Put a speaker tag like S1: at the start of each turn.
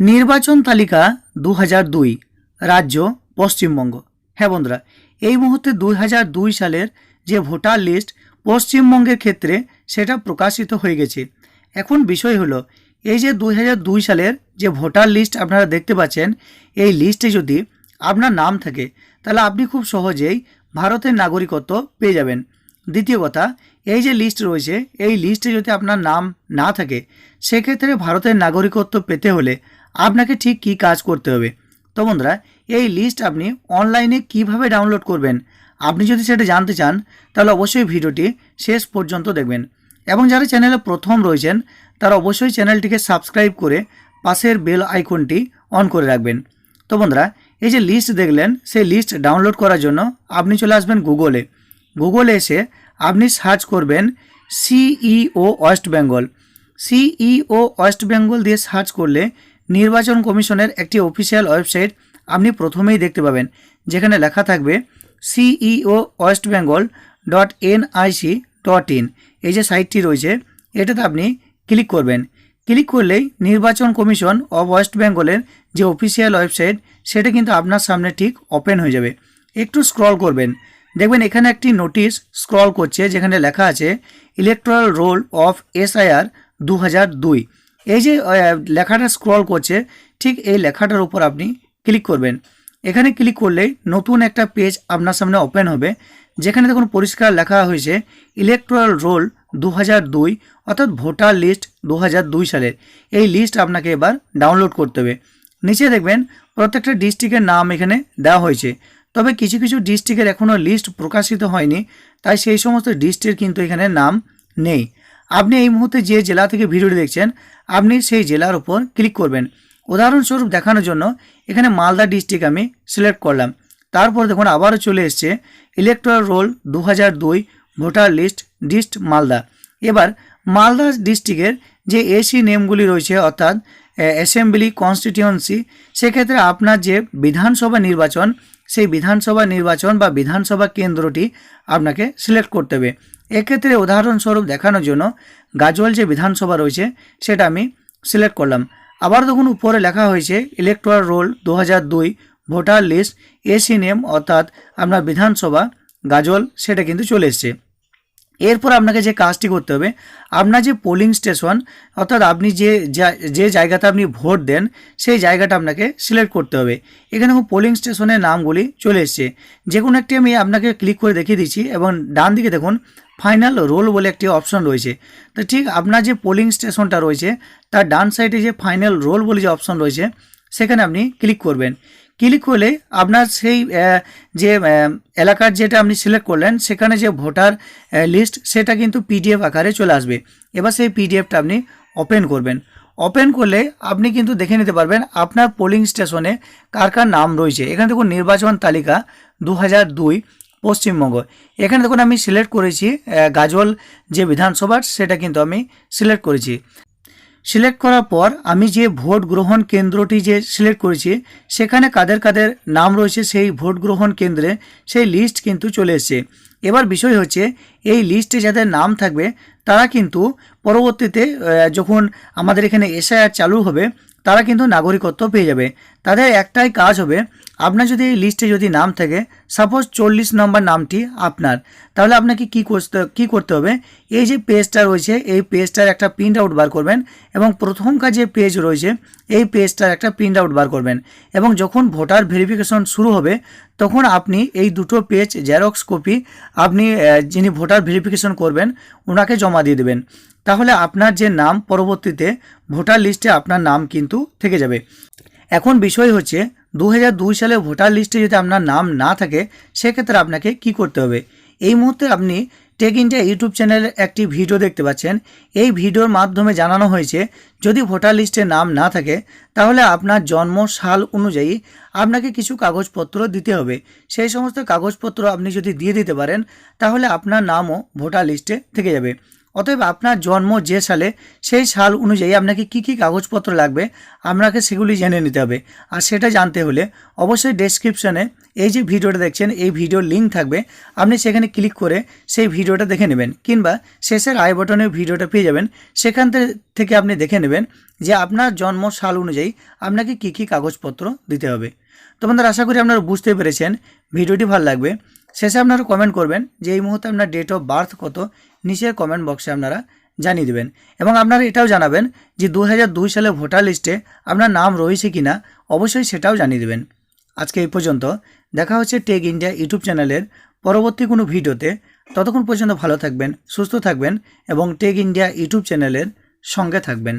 S1: নির্বাচন তালিকা দু দুই, রাজ্য, পশ্চিমবঙ্গ। হ্যাঁ বন্ধুরা, এই মুহূর্তে দুই হাজার দুই সালের যে ভোটার লিস্ট পশ্চিমবঙ্গের ক্ষেত্রে সেটা প্রকাশিত হয়ে গেছে। এখন বিষয় হলো, এই যে দুই হাজার দুই সালের যে ভোটার লিস্ট আপনারা দেখতে পাচ্ছেন, এই লিস্টে যদি আপনার নাম থাকে, তাহলে আপনি খুব সহজেই ভারতের নাগরিকত্ব পেয়ে যাবেন। দ্বিতীয় কথা, এই যে লিস্ট রয়েছে, এই লিস্টে যদি আপনার নাম না থাকে, সেক্ষেত্রে ভারতের নাগরিকত্ব পেতে হলে আপনাকে ঠিক কী কাজ করতে হবে? তো বন্ধুরা, এই লিস্ট আপনি অনলাইনে কীভাবে ডাউনলোড করবেন? আপনি যদি সেটা জানতে চান, তাহলে অবশ্যই ভিডিওটি শেষ পর্যন্ত দেখবেন। এবং যারা চ্যানেলে প্রথম রয়েছেন, তারা অবশ্যই চ্যানেলটিকে সাবস্ক্রাইব করে পাশের বেল আইকনটি অন করে রাখবেন। তো বন্ধুরা, এই যে লিস্ট দেখলেন, সেই লিস্ট ডাউনলোড করার জন্য আপনি চলে আসবেন গুগলে গুগলে এসে আপনি সার্চ করবেন CEO West Bengal CEO West Bengal দিয়ে সার্চ করলে নির্বাচন কমিশনের একটি অফিসিয়াল ওয়েবসাইট আপনি প্রথমেই দেখতে পাবেন, যেখানে লেখা থাকবে CEO West Bengal dot NIC dot in এই যে সাইটটি রয়েছে, এটাতে আপনি ক্লিক করবেন। ক্লিক করলেই নির্বাচন কমিশন অফ ওয়েস্ট বেঙ্গলের যে অফিসিয়াল ওয়েবসাইট, সেটা কিন্তু আপনার সামনে ঠিক ওপেন হয়ে যাবে। একটু স্ক্রল করবেন। দেখবেন এখানে একটি নোটিশ স্ক্রল করছে, যেখানে লেখা আছে ইলেকট্রাল রোল অফ এসআইআর দু হাজার দুই। এই যে লেখাটা স্ক্রল করছে, ঠিক এই লেখাটার উপর আপনি ক্লিক করবেন। এখানে ক্লিক করলেই নতুন একটা পেজ আপনার সামনে ওপেন হবে, যেখানে দেখুন পরিষ্কার লেখা হয়েছে ইলেকট্রাল রোল দু হাজার দুই, অর্থাৎ ভোটার লিস্ট দু হাজার দুই সালের। এই লিস্ট আপনাকে এবার ডাউনলোড করতে হবে। নিচে দেখবেন, প্রত্যেকটা ডিস্ট্রিক্টের নাম এখানে দেওয়া হয়েছে। তবে কিছু কিছু ডিস্ট্রিক্টের এখনও লিস্ট প্রকাশিত হয়নি, তাই সেই সমস্ত ডিস্ট্রিক্টের কিন্তু এখানে নাম নেই। আপনি এই মুহূর্তে যে জেলা থেকে ভিডিওটি দেখছেন, আপনি সেই জেলার উপর ক্লিক করবেন। উদাহরণস্বরূপ দেখানোর জন্য এখানে মালদা ডিস্ট্রিক্ট আমি সিলেক্ট করলাম। তারপর দেখুন, আবারও চলে এসছে ইলেকট্রাল রোল দু হাজার দুই ভোটার লিস্ট ডিস্ট মালদা। এবার মালদা ডিস্ট্রিক্টের যে এসি নেমগুলি রয়েছে, অর্থাৎ অ্যাসেম্বলি কনস্টিটিউয়েন্সি, সেক্ষেত্রে আপনার যে বিধানসভা নির্বাচন, সেই বিধানসভা নির্বাচন বা বিধানসভা কেন্দ্রটি আপনাকে সিলেক্ট করতে হবে। এক্ষেত্রে উদাহরণস্বরূপ দেখানোর জন্য গাজোয়াল যে বিধানসভা রয়েছে, সেটা আমি সিলেক্ট করলাম। আবার দেখুন উপরে লেখা হয়েছে ইলেকট্রাল রোল দু হাজার দুই ভোটার লিস্ট এসি নেম অর্থাৎ আপনার বিধানসভা গাজল সেটা কিন্তু চলে এসছে। এরপর আপনাকে যে কাজটি করতে হবে, আপনার যে পোলিং স্টেশন অর্থাৎ আপনি যে যে জায়গাতে আপনি ভোট দেন, সেই জায়গাটা আপনাকে সিলেক্ট করতে হবে। এখানে পোলিং স্টেশনের নামগুলি চলে এসছে। যে কোনো একটি আমি আপনাকে ক্লিক করে দেখিয়ে দিচ্ছি এবং ডান দিকে দেখুন ফাইনাল রোল বলে একটি অপশন রয়েছে। তো ঠিক আপনার যে পোলিং স্টেশনটা রয়েছে, তার ডান সাইডে যে ফাইনাল রোল বলে যে অপশন রয়েছে, সেখানে আপনি ক্লিক করবেন। ক্লিক করলে আপনার সেই যে এলাকার যেটা আপনি সিলেক্ট করলেন, সেখানে যে ভোটার লিস্ট সেটা কিন্তু পিডিএফ আকারে চলে আসবে। এবার সেই পিডিএফটা আপনি ওপেন করবেন। ওপেন করলে আপনি কিন্তু দেখে নিতে পারবেন আপনার পোলিং স্টেশনে কার কার নাম রয়েছে। এখানে দেখুন নির্বাচন তালিকা দু হাজার দুই, পশ্চিমবঙ্গ। এখানে দেখুন আমি সিলেক্ট করেছি গাজল যে বিধানসভার, সেটা কিন্তু আমি সিলেক্ট করেছি। সিলেক্ট করার পর আমি যে ভোট গ্রহণ কেন্দ্রটি যে সিলেক্ট করেছি, সেখানে কাদের কাদের নাম রয়েছে সেই ভোট গ্রহণ কেন্দ্রে সেই লিস্ট কিন্তু চলে এসছে। এবার বিষয় হচ্ছে, এই লিস্টে যাদের নাম থাকবে, তারা কিন্তু পরবর্তীতে যখন আমাদের এখানে এসআইআর চালু হবে তারা কিন্তু নাগরিকত্ব পেয়ে যাবে। তাদের একটাই কাজ হবে, আপনার যদি এই লিস্টে যদি নাম থাকে সাপোজ চল্লিশ নম্বর নামটি আপনার, তাহলে আপনাকে কি করতে কি করতে হবে? এই যে পেজটা রয়েছে, এই পেজটার একটা প্রিন্ট আউট বার করবেন এবং প্রথমকার যে পেজ রয়েছে, এই পেজটার একটা প্রিন্ট আউট বার করবেন এবং যখন ভোটার ভেরিফিকেশন শুরু হবে, তখন আপনি এই দুটো পেজ জেরক্স কপি আপনি যিনি ভোটার ভেরিফিকেশন করবেন ওনাকে জমা দিয়ে দেবেন। তাহলে আপনার যে নাম পরবর্তীতে ভোটার লিস্টে আপনার নাম কিন্তু থেকে যাবে। এখন বিষয় হচ্ছে দু সালে ভোটার লিস্টে যদি আপনার নাম না থাকে, সেক্ষেত্রে আপনাকে কি করতে হবে? এই মুহূর্তে আপনি টেক ইন্ডিয়া ইউটিউব চ্যানেলের একটি ভিডিও দেখতে পাচ্ছেন। এই ভিডিওর মাধ্যমে জানানো হয়েছে, যদি ভোটার লিস্টে নাম না থাকে, তাহলে আপনার জন্ম সাল অনুযায়ী আপনাকে কিছু কাগজপত্র দিতে হবে। সেই সমস্ত কাগজপত্র আপনি যদি দিয়ে দিতে পারেন, তাহলে আপনার নামও ভোটার লিস্টে থেকে যাবে। অতএব আপনার জন্ম যে সালে, সেই সাল অনুযায়ী আপনাকে কি কি কাগজপত্র লাগবে আপনাকে সেগুলি জেনে নিতে হবে। আর সেটা জানতে হলে অবশ্যই ডেসক্রিপশনে এই যে ভিডিওটা দেখছেন, এই ভিডিওর লিঙ্ক থাকবে। আপনি সেখানে ক্লিক করে সেই ভিডিওটা দেখে নেবেন, কিংবা শেষের আই বটনে ভিডিওটা পেয়ে যাবেন। সেখান থেকে আপনি দেখে নেবেন যে আপনার জন্ম সাল অনুযায়ী আপনাকে কি কি কাগজপত্র দিতে হবে। তো আশা করি আপনারা বুঝতে পেরেছেন। ভিডিওটি ভালো লাগবে। শেষে আপনারা কমেন্ট করবেন যে এই মুহূর্তে আপনার ডেট অফ বার্থ কত নিচের কমেন্ট বক্সে আপনারা জানিয়ে দেবেন। এবং আপনারা এটাও জানাবেন যে দু সালে ভোটার লিস্টে আপনার নাম রয়েছে কি না অবশ্যই সেটাও জানিয়ে দেবেন। আজকে এই পর্যন্ত। দেখা হচ্ছে টেক ইন্ডিয়া ইউটিউব চ্যানেলের পরবর্তী কোনো ভিডিওতে। ততক্ষণ পর্যন্ত ভালো থাকবেন, সুস্থ থাকবেন এবং টেক ইন্ডিয়া ইউটিউব চ্যানেলের সঙ্গে থাকবেন।